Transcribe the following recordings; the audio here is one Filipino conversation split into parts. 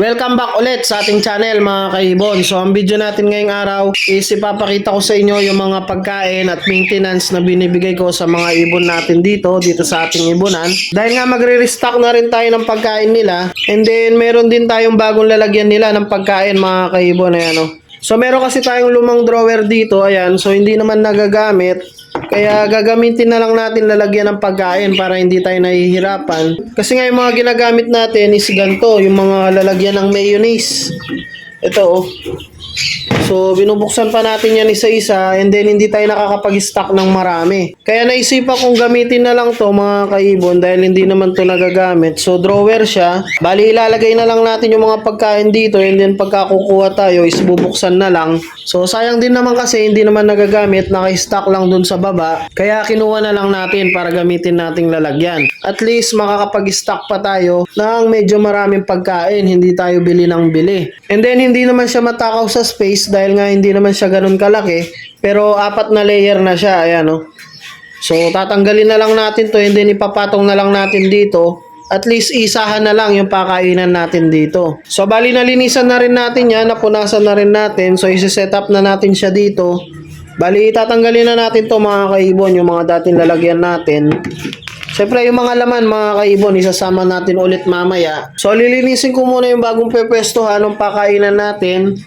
Welcome back ulit sa ating channel mga kaibon. So ang video natin ngayong araw is ipapakita ko sa inyo yung mga pagkain at maintenance na binibigay ko sa mga ibon natin dito, dito sa ating ibonan. Dahil nga magre-restock na rin tayo ng pagkain nila and then meron din tayong bagong lalagyan nila ng pagkain mga kaibon. Ayan o. So meron kasi tayong lumang drawer dito, ayan. So hindi naman nagagamit. Kaya gagamitin na lang natin lalagyan ng pagkain para hindi tayo nahihirapan. Kasi nga yung mga ginagamit natin is ganito, yung mga lalagyan ng mayonnaise. Ito oh. So binubuksan pa natin yan isa-isa and then hindi tayo nakakapag-stock ng marami. Kaya naisipan kong gamitin na lang to mga kaibon dahil hindi naman to nagagamit. So drawer siya. Bali ilalagay na lang natin yung mga pagkain dito and then pagka kukuha tayo is bubuksan na lang. So sayang din naman kasi hindi naman nagagamit, naka-stock lang dun sa baba. Kaya kinuha na lang natin para gamitin nating lalagyan. At least makakapag-stock pa tayo ng medyo maraming pagkain, hindi tayo bili ng bili. And then hindi naman siya matakaw sa space dahil nga hindi naman siya ganun kalaki. Pero apat na layer na siya, ayan oh. So tatanggalin na lang natin to and then ipapatong na lang natin dito at least isahan na lang yung pakainan natin dito. So bali nalinisan na rin natin yan, napunasan na rin natin. So isi-set up na natin siya dito. Bali tatanggalin na natin to mga kaibon, yung mga dating lalagyan natin. Siyempre yung mga laman mga kaibon, isasama natin ulit mamaya. So lilinisin ko muna yung bagong pepwestuhan ng pakainan natin.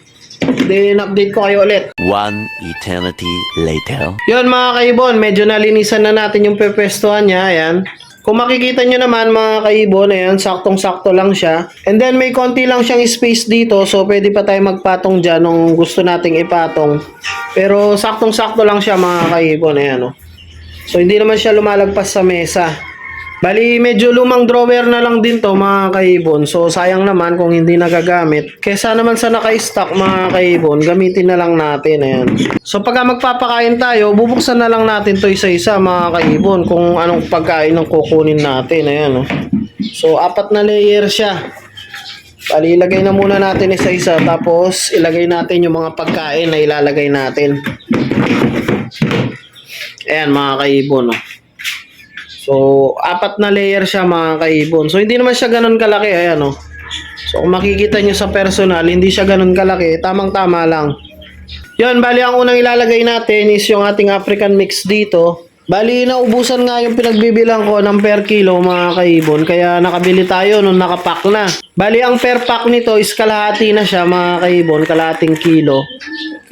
Then update ko kayo ulit. One eternity later. Yun mga kaibon, medyo nalinisan na natin yung pepwestuhan niya. Ayan. Kung makikita nyo naman mga kaibon, ayan, saktong-sakto lang siya. And then may konti lang siyang space dito, so pwede pa tayo magpatong dyan nung gusto nating ipatong. Pero saktong-sakto lang siya mga kaibon, ayan o. So hindi naman siya lumalagpas sa mesa. Bali, medyo lumang drawer na lang din to mga kaibon. So, sayang naman kung hindi nagagamit. Kesa naman sa naka-stock mga kaibon, gamitin na lang natin. Ayan. So, pagka magpapakain tayo, bubuksan na lang natin to isa-isa mga kaibon kung anong pagkain ang kukunin natin. Ayan. Oh. So, apat na layer siya. Bali, ilagay na muna natin isa-isa. Tapos, ilagay natin yung mga pagkain na ilalagay natin. Ayan mga kaibon. Oh. So, apat na layer siya mga kaibon. So, hindi naman siya ganun kalaki. Ayan o. So, kung makikita nyo sa personal, hindi siya ganun kalaki. Tamang-tama lang. Yun, bali ang unang ilalagay natin is yung ating African mix dito. Bali, naubusan nga yung pinagbibilang ko ng per kilo mga kaibon. Kaya nakabili tayo nung nakapack na. Bali, ang per pack nito is kalahati na siya mga kaibon. Kalahating kilo.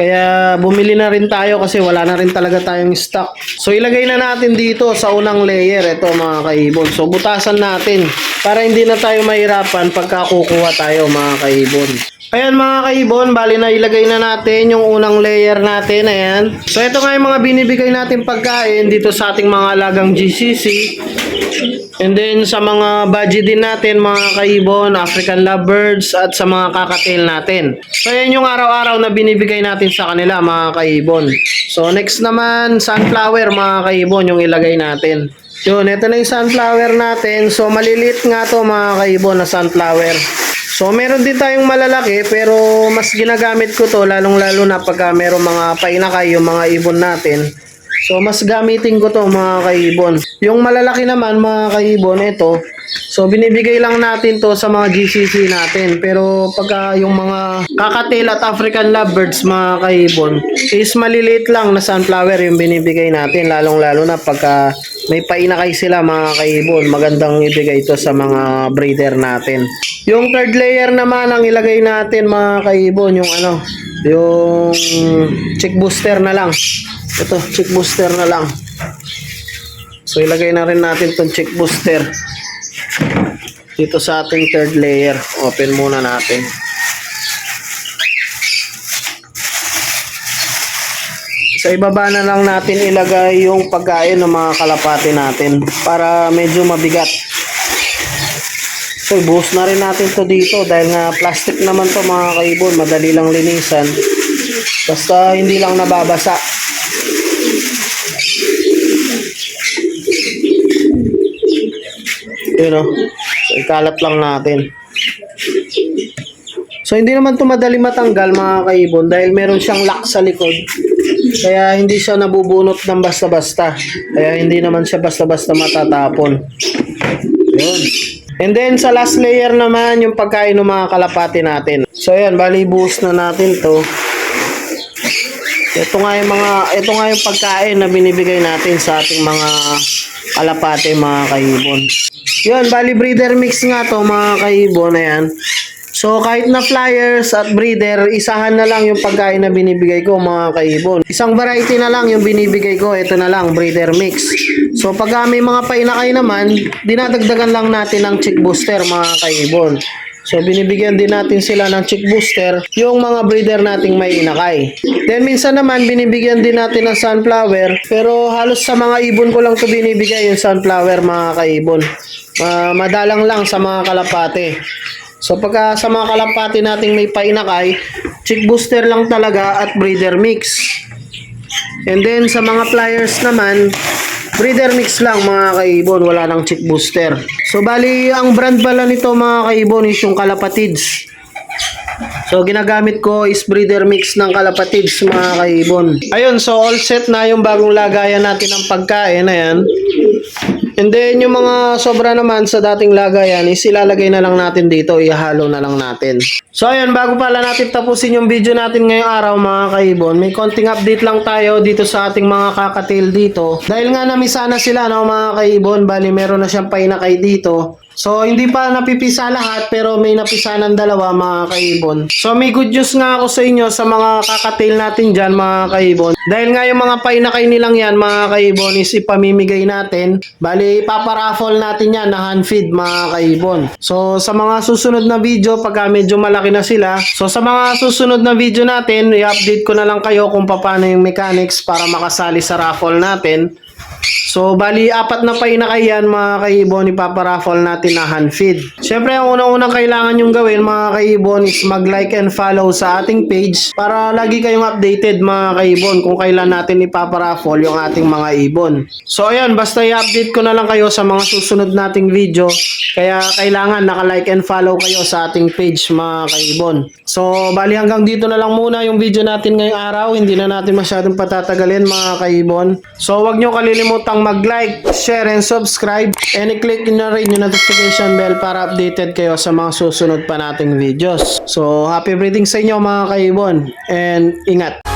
Kaya bumili na rin tayo kasi wala na rin talaga tayong stock. So ilagay na natin dito sa unang layer ito mga kaibon. So butasan natin para hindi na tayo mahirapan pagka kukuha tayo mga kaibon. Ayan mga kaibon, bali na ilagay na natin yung unang layer natin. Ayan. So ito nga yung mga binibigay natin pagkain dito sa ating mga alagang GCC. And then sa mga budget din natin mga kaibon, African lovebirds at sa mga kakatail natin. So yan yung araw-araw na binibigay natin sa kanila mga kaibon. So next naman sunflower mga kaibon yung ilagay natin. Yun, ito na yung sunflower natin. So maliliit nga to mga kaibon na sunflower. So meron din tayong malalaki pero mas ginagamit ko to lalong lalo na pagka meron mga painakay yung mga ibon natin. So, mas gamitin ko to mga kaibon. Yung malalaki naman mga kaibon, ito. So, binibigay lang natin to sa mga GCC natin. Pero, pagka yung mga kakatil at African lovebirds mga kaibon, is maliliit lang na sunflower yung binibigay natin. Lalong-lalo na pagka may painakay sila mga kaibon. Magandang ibigay to sa mga breeder natin. Yung third layer naman ang ilagay natin mga kaibon, yung ano, yung chick booster na lang. Ito, chick booster na lang. So, ilagay na rin natin tong chick booster. Dito sa ating third layer. Open muna natin. Sa ibaba na lang natin ilagay yung pagkain ng mga kalapati natin para medyo mabigat. So, buhos na rin natin to dito dahil nga plastic naman to mga kaibon. Madali lang linisan. Basta hindi lang nababasa. Yun o. So, ikalat lang natin. So, hindi naman ito madali matanggal mga kaibon dahil meron siyang lock sa likod. Kaya hindi siya nabubunot ng basta-basta. Kaya hindi naman siya basta-basta matatapon. Yun. And then sa last layer naman yung pagkain ng mga kalapati natin. So ayan, bali buhos na natin to. Ito nga yung mga ito nga yung pagkain na binibigay natin sa ating mga kalapate mga kaibon. Yun, bali breeder mix nga to mga kaibon ayan. So kahit na flyers at breeder, isahan na lang yung pagkain na binibigay ko mga kaibon. Isang variety na lang yung binibigay ko, ito na lang breeder mix. So pag ah, may mga painakay naman, dinadagdagan lang natin ng chick booster mga kaibon. So binibigyan din natin sila ng chick booster yung mga breeder nating may inakay. Then minsan naman binibigyan din natin ng sunflower pero halos sa mga ibon ko lang to binibigay yung sunflower mga kaibon. Ah, madalang lang sa mga kalapate. So pagka sa mga kalapati nating may painakay, chick booster lang talaga at breeder mix. And then sa mga flyers naman, breeder mix lang mga kaibon, wala nang chick booster. So bali ang brand pala nito mga kaibon is yung Kalapatids. So ginagamit ko is breeder mix ng Kalapatids mga kaibon. Ayun, so all set na yung bagong lagayan natin ng pagkain, ayan. And then yung mga sobra naman sa dating lagayan is ilalagay na lang natin dito, ihalo na lang natin. So ayun, bago pala natin tapusin yung video natin ngayong araw mga kaibon, may konting update lang tayo dito sa ating mga kakatil dito. Dahil nga namisa na sila no mga kaibon, bali meron na siyang painakay dito. So hindi pa napipisa lahat pero may napisa ng dalawa mga kaibon. So may good news nga ako sa inyo sa mga kakatil natin dyan mga kaibon. Dahil nga yung mga painakay nilang yan mga kaibon is ipamimigay natin. Bali ipaparaffle natin yan na hand feed mga kaibon. So sa mga susunod na video pagka medyo malaki na sila. So sa mga susunod na video natin i-update ko na lang kayo kung paano yung mechanics para makasali sa raffle natin. So, bali, apat na painakay yan, mga kaibon, ipaparaffle natin na hand feed. Siyempre, ang unang-unang kailangan yung gawin, mga kaibon, is mag-like and follow sa ating page para lagi kayong updated, mga kaibon, kung kailan natin ipaparaffle yung ating mga ibon. So, ayan, basta i-update ko na lang kayo sa mga susunod nating video. Kaya, kailangan naka-like and follow kayo sa ating page, mga kaibon. So, bali hanggang dito na lang muna yung video natin ngayong araw. Hindi na natin masyadong patatagalin, mga kaibon. So, wag nyo kalilimutang mag-like, share, and subscribe. And i-click na rin yung notification bell para updated kayo sa mga susunod pa nating videos. So, happy breeding sa inyo mga kaibon. And ingat!